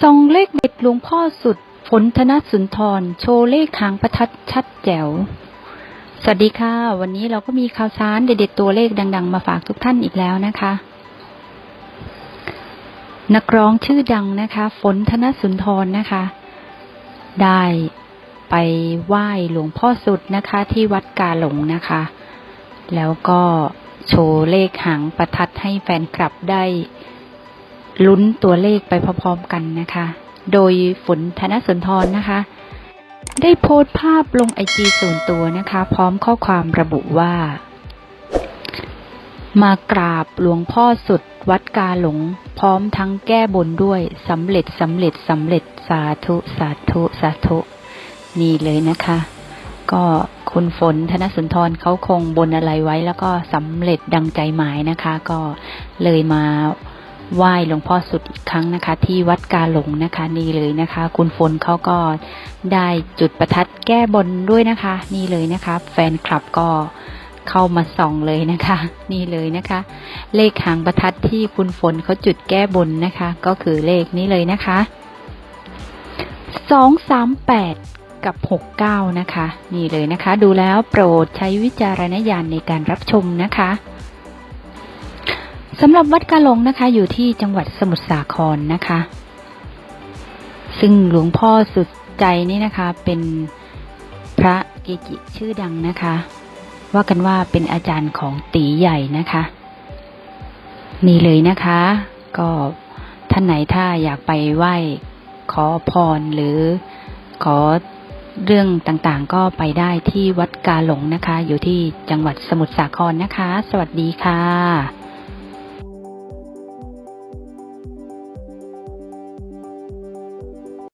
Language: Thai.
ส่องเลขเด็ดหลวงพ่อสุด ฝนธนสุนทร โชว์เลขหางประทัดชัดแจ๋ว สวัสดีค่ะ วันนี้เราก็มีข่าวสารเด็ดๆตัวเลขดัง ๆ มาฝากทุกท่านอีกแล้วนะคะ นักร้องชื่อดังนะคะ ฝนธนสุนทรนะคะ ได้ไปไหว้หลวงพ่อสุดนะคะ ที่วัดกาหลงนะคะ แล้วก็โชว์เลขหางประทัดให้แฟนคลับได้ ลุ้นตัวเลขไปพร้อมๆกันนะคะ โดยฝนธนสุนทรนะคะ ได้โพสต์ภาพลงไอจีส่วนตัวนะคะ พร้อมข้อความระบุว่า มากราบหลวงพ่อสุดวัดกาหลง พร้อมทั้งแก้บนด้วยสำเร็จสำเร็จสำเร็จสาธุสาธุสาธุ นี่เลยนะคะ ก็คุณฝนธนสุนทรเขาคงบนอะไรไว้แล้วก็สำเร็จดังใจหมายนะคะ ก็เลยมา ไหว้หลวงพ่อสุดอีกครั้งนะคะ ที่วัดกาหลงนะคะ นี่เลยนะคะ คุณฝนเขาก็ได้จุดประทัดแก้บนด้วยนะคะ นี่เลยนะคะ แฟนคลับก็เข้ามาส่องเลยนะคะ นี่เลยนะคะ เลขหางประทัดที่คุณฝนเขาจุดแก้บนนะคะ ก็คือเลขนี้เลยนะคะสองสามแปดกับ 69 นะคะ นี่เลยนะคะ ดูแล้วโปรดใช้วิจารณญาณในการรับชมนะคะ สำหรับวัดกาหลงนะคะ อยู่ที่จังหวัดสมุทรสาครนะคะ ซึ่งหลวงพ่อสุดใจนี่นะคะ เป็นพระเกจิชื่อดังนะคะ ว่ากันว่าเป็นอาจารย์ของตีใหญ่นะคะ นี่เลยนะคะ ก็ท่านไหนถ้าอยากไปไหว้ขอพรหรือขอเรื่องต่างๆ ก็ไปได้ที่วัดกาหลงนะคะ อยู่ที่จังหวัดสมุทรสาครนะคะ สวัสดีค่ะ